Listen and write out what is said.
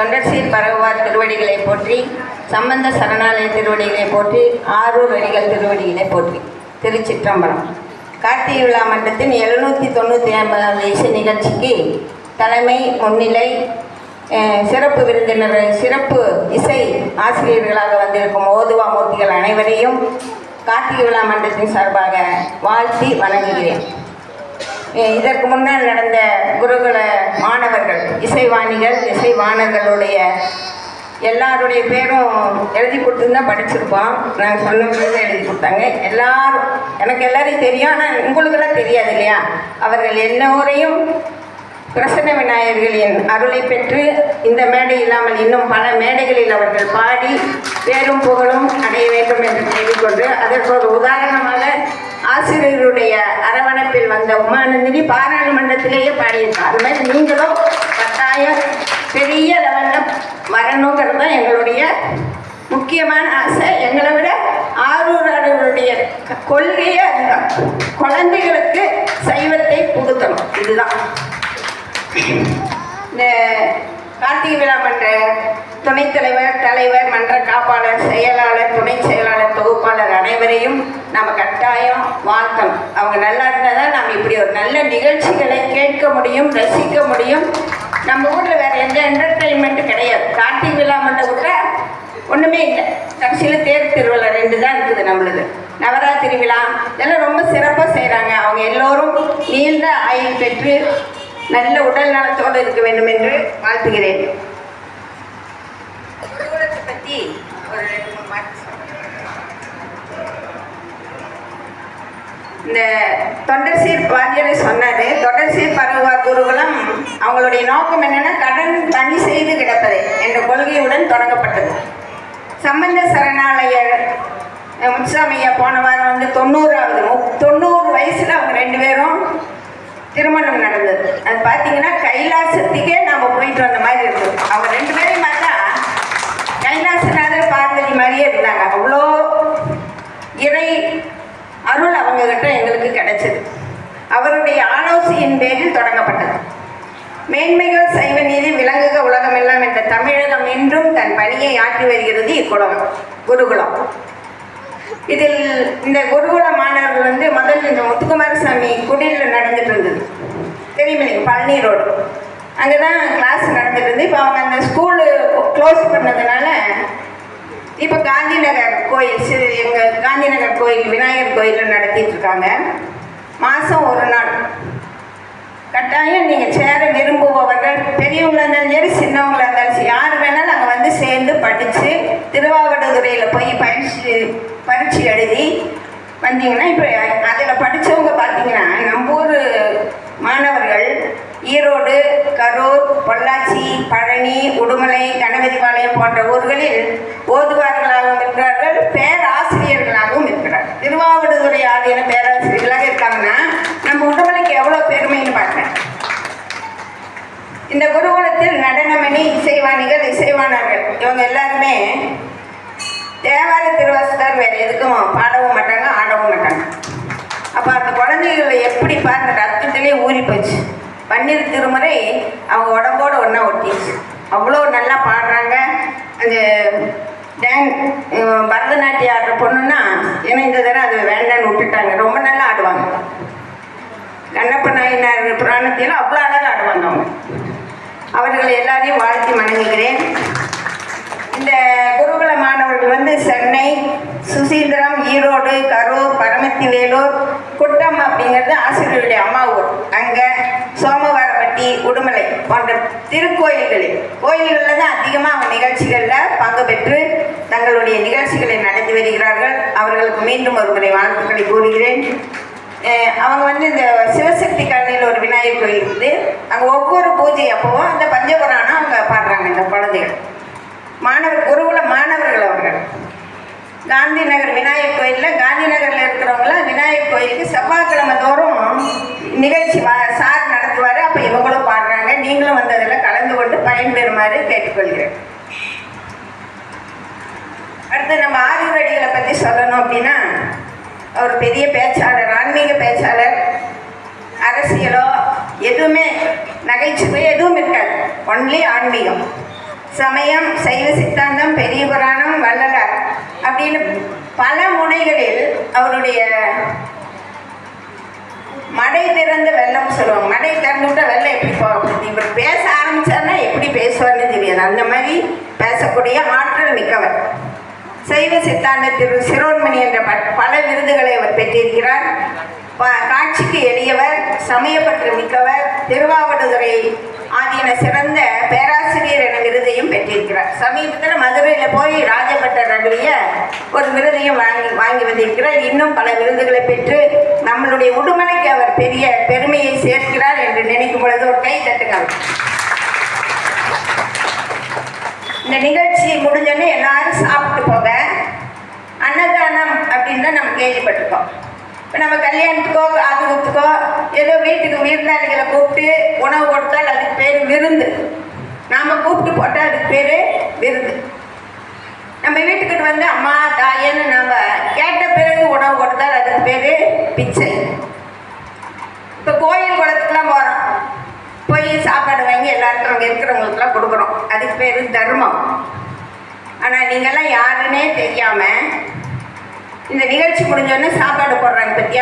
தொண்டர்சீர் பரவுவார் திருவடிகளை போற்றி சம்பந்த சரணாலய திருவடிகளை போற்றி ஆரூர் அடிகள் திருவடிகளை போற்றி. திருச்சிற்றம்பலம். கார்த்திகை விழா மன்றத்தின் எழுநூற்றி தொண்ணூற்றி ஐம்பதாவது இசை நிகழ்ச்சிக்கு தலைமை முன்னிலை சிறப்பு விருந்தினர் சிறப்பு இசை ஆசிரியர்களாக வந்திருக்கும் ஓதுவா மூர்த்திகள் அனைவரையும் கார்த்திகை விழா மன்றத்தின் சார்பாக வாழ்த்தி வணங்குகிறேன். இதற்கு முன்னால் நடந்த குருகுல மாணவர்கள் இசைவாணிகள் இசைவாணர்களுடைய எல்லாருடைய பேரும் எழுதி கொடுத்துருந்தா படிச்சிருப்போம் நாங்கள் சொன்ன தான் எழுதி கொடுத்தாங்க. எல்லாரும் எனக்கு எல்லாரையும் தெரியும் ஆனால் உங்களுக்கெல்லாம் தெரியாது இல்லையா? அவர்கள் எல்லோரையும் பிரசன்ன விநாயகர்களின் அருளை பெற்று இந்த மேடை இல்லாமல் இன்னும் பல மேடைகளில் அவர்கள் பாடி பேரும் புகழும் அடைய வேண்டும் என்று கேட்டுக்கொண்டு அதற்கு ஒரு உதாரணமாக ஆசிரியருடைய அரவணைப்பில் வந்த உமானந்தினி பாராளுமன்றத்திலேயே பாடியிருக்கார் அது மாதிரி நீங்களும் கட்டாயம் பெரிய லெவலில் வரணுங்கிறது தான் எங்களுடைய முக்கியமான ஆசை. எங்களை விட ஆரூராடுகளுடைய கொள்கையே அதுதான் குழந்தைகளுக்கு சைவத்தை புகுத்தணும். இதுதான். இந்த கார்த்திகை விழா மன்ற துணைத் தலைவர் தலைவர் மன்ற காப்பாளர் செயலாளர் துணை செயலாளர் தொகுப்பாளர் அனைவரையும் நம்ம கட்டாயம் வாழ்த்தணும். அவங்க நல்லா இருந்தால் தான் நாம் இப்படி ஒரு நல்ல நிகழ்ச்சிகளை கேட்க முடியும் ரசிக்க முடியும். நம்ம ஊரில் வேறு எந்த என்டர்டெயின்மெண்ட்டும் கிடையாது. கார்த்திகை விழா மட்டும் கூட ஒன்றுமே இல்லை. கடைசியில் தேர் திருவிழா ரெண்டு தான் இருக்குது நம்மளுது. நவராத்திரி விழா இதெல்லாம் ரொம்ப சிறப்பாக செய்கிறாங்க அவங்க எல்லோரும் நீண்ட ஆயுள் பெற்று நல்ல உடல் நலத்தோடு இருக்க வேண்டும் என்று வாழ்த்துகிறேன் குருகுலத்தை பற்றி ஒரு ரெண்டு மூணு வார்த்தை சொல்றேன். இந்த தொண்டர் சீர் சொன்னார். சொன்னாரு தொடர் சீர் பரவா குருகுலம் அவங்களுடைய நோக்கம் என்னென்னா கடன் தனி செய்து கிடப்பது என்ற கொள்கையுடன் தொடங்கப்பட்டது. சம்பந்த சரணாலய அஹ், முத்துசாமியா போன வாரம் வந்து தொண்ணூறாவது மு- தொண்ணூறு வயசில் அவங்க ரெண்டு பேரும் திருமணம் நடந்தது. அது பார்த்தீங்கன்னா கைலாசத்துக்கே நாம் போயிட்டு வந்த மாதிரி இருக்குது அவங்க ரெண்டு பேரும் அவருடைய ஆலோசனையின் பேரில் தொடங்கப்பட்டது. மேன்மைகள் சைவ நீதி விளங்குக உலகமெல்லாம் என்ற தமிழகம் என்றும் தன் பணியை ஆற்றி வருகிறது இக்குலம் குருகுலம். இதில் இந்த குருகுல மாணவர்கள் வந்து முதல் இந்த முத்துக்குமாரசாமி குடிலில் நடந்துட்டு இருந்தது. தெரியுமா பழனி ரோடு. அங்கே தான் கிளாஸ் நடந்துட்டு இருந்து இப்போ அவங்க அந்த ஸ்கூலு க்ளோஸ் பண்ணதுனால இப்போ காந்தி நகர் கோயில் எங்கள் காந்தி நகர் கோயில் விநாயகர் கோயிலில் நடத்திட்டு இருக்காங்க. மாதம் ஒரு நாள். கட்டாயம் நீங்கள் சேர விரும்புபவர்கள் பெரியவங்களா இருந்தாலும் சரி சின்னவங்களா இருந்தாலும் சரி யார் வேணாலும் அங்கே வந்து சேர்ந்து படித்து திருவாவடுதுறையில் போய் பயிற்சி பரீட்சை எழுதி வந்தீங்கன்னா இப்போ அதில் படித்தவங்க பார்த்தீங்கன்னா நம்ம ஊர் மாணவர்கள் ஈரோடு கரூர் பொள்ளாச்சி பழனி உடுமலை கணபதிபாளையம் போன்ற ஊர்களில் ஓதுவார்களாகவும் இருக்கிறார்கள். இவங்க எல்லாருமே தேவார திருவாசகர் வேறு எதுக்கும் பாடவும் மாட்டாங்க ஆடவும் மாட்டாங்க. அப்போ அந்த குழந்தைகளை எப்படி பார்த்த ரத்தத்திலே ஊறி போச்சு. பன்னீர் திருமுறை அவங்க உடம்போடு ஒன்றா ஒட்டிச்சு. அவ்வளோ நல்லா பாடுறாங்க. அந்த டான் பரதநாட்டியம் ஆடுற பொண்ணுன்னா ஏன்னா இந்த தடவை அது வேண்டான்னு விட்டுட்டாங்க. ரொம்ப நல்லா ஆடுவாங்க. கண்ணப்ப நாயனார் புராணத்தில் அவ்வளோ அழகாக ஆடுவாங்க அவங்க. அவர்களை எல்லாரையும் வாழ்த்தி வணங்குகிறேன் அவர்கள் வந்து சென்னை சுசீந்திரம் ஈரோடு கரூர் பரமத்தி வேலூர் குட்டம் அப்படிங்கிறது ஆசிரியருடைய அம்மா ஊர். அங்கே சோமவாரப்பட்டி உடுமலை போன்ற திருக்கோயில்களில். கோயில்களில் தான் அதிகமாக அவங்க நிகழ்ச்சிகளில் பங்கு பெற்று தங்களுடைய நிகழ்ச்சிகளை நடத்தி வருகிறார்கள். அவர்களுக்கு மீண்டும் ஒரு முறை வாழ்த்துக்களை கூறுகிறேன். அவங்க வந்து இந்த சிவசக்தி காலனியில் ஒரு விநாயகர் கோயில் இருக்குது அங்கே ஒவ்வொரு பூஜை அப்போவும் அந்த பஞ்சபுராணம் அவங்க பாடுறாங்க இந்த குழந்தைகள். மாணவர் குரு காந்தி நகர் விநாயகர் கோயிலில் காந்தி நகரில் இருக்கிறவங்களாம் விநாயகர் கோயிலுக்கு செவ்வாய்க்கிழமை தோறும் நிகழ்ச்சி வா- சார் நடத்துவார். அப்போ இவங்களும் பாடுறாங்க. நீங்களும் வந்து அதில் கலந்து கொண்டு பயன்பெறுமாறு கேட்டுக்கொள்கிறேன். அடுத்து நம்ம ஆதிவடிகளை பற்றி சொல்லணும் அப்படின்னா அவர் பெரிய பேச்சாளர் ஆன்மீக பேச்சாளர் அரசியலோ எதுவுமே நகைச்சுவை எதுவும் இருக்காது. ஒன்லி ஆன்மீகம். சமயம் சைவ சித்தாந்தம் பெரிய புராணம் வள்ளலார் அப்படின்னு பல முனைகளில் அவருடைய மடை திறந்த வெள்ளம் சொல்லுவாங்க. மடை திறந்துட்டா வெள்ளம் எப்படி போகும் இவர் பேச ஆரம்பிச்சார்னா எப்படி பேசுவார்னு தெரியாது. அந்த மாதிரி பேசக்கூடிய ஆற்றல் மிக்கவர். சைவ சித்தாந்தத்தில் சிரோன்மணி என்ற பல விருதுகளை அவர் பெற்றிருக்கிறார். காட்சிக்கு எளியவர் சமயப்பற்று மிக்கவர் திருவாவடுதுறை ஆகியன சிறந்த பேராசிரியர் விருதையும் பெற்றிருக்கிறார். சமீபத்தில் மதுரையில் போய் ராஜபட்ட நடுவிய ஒரு விருதையும் வாங்கி வாங்கி வந்திருக்கிறார். இன்னும் பல விருதுகளை பெற்று நம்மளுடைய உடுமலைக்கு அவர் பெரிய பெருமையை சேர்க்கிறார் என்று நினைக்கும் பொழுது ஒரு கை தட்டுங்கள் இந்த நிகழ்ச்சி முடிஞ்சோடனே எல்லாரும் சாப்பிட்டு போக அன்னதானம் அப்படின்னு தான் நம்ம கேள்விப்பட்டிருக்கோம். இப்போ நம்ம கல்யாணத்துக்கோ காதுகுத்துக்கோ ஏதோ வீட்டுக்கு விருந்தாளிகளை கூப்பிட்டு உணவு கொடுத்தால் அதுக்கு பேர் விருந்து நாம் கூப்பிட்டு போட்டால் அதுக்கு பேர் விருந்து நம்ம வீட்டுக்கிட்ட வந்து அம்மா தாயன்னு நம்ம கேட்ட பிறகு உணவு கொடுத்தால் அதுக்கு பேர் பிச்சை. இப்போ கோயில் குளத்துக்குலாம் போகிறோம் போய் சாப்பாடு வாங்கி எல்லாருக்கும் அங்கே இருக்கிறவங்களுக்குலாம் கொடுக்குறோம். அதுக்கு பேர் தர்மம். ஆனால் நீங்கள்லாம் யாருன்னே தெரியாமல் இந்த நிகழ்ச்சி முடிஞ்சோடனே சாப்பாடு போடுறாங்க பற்றியா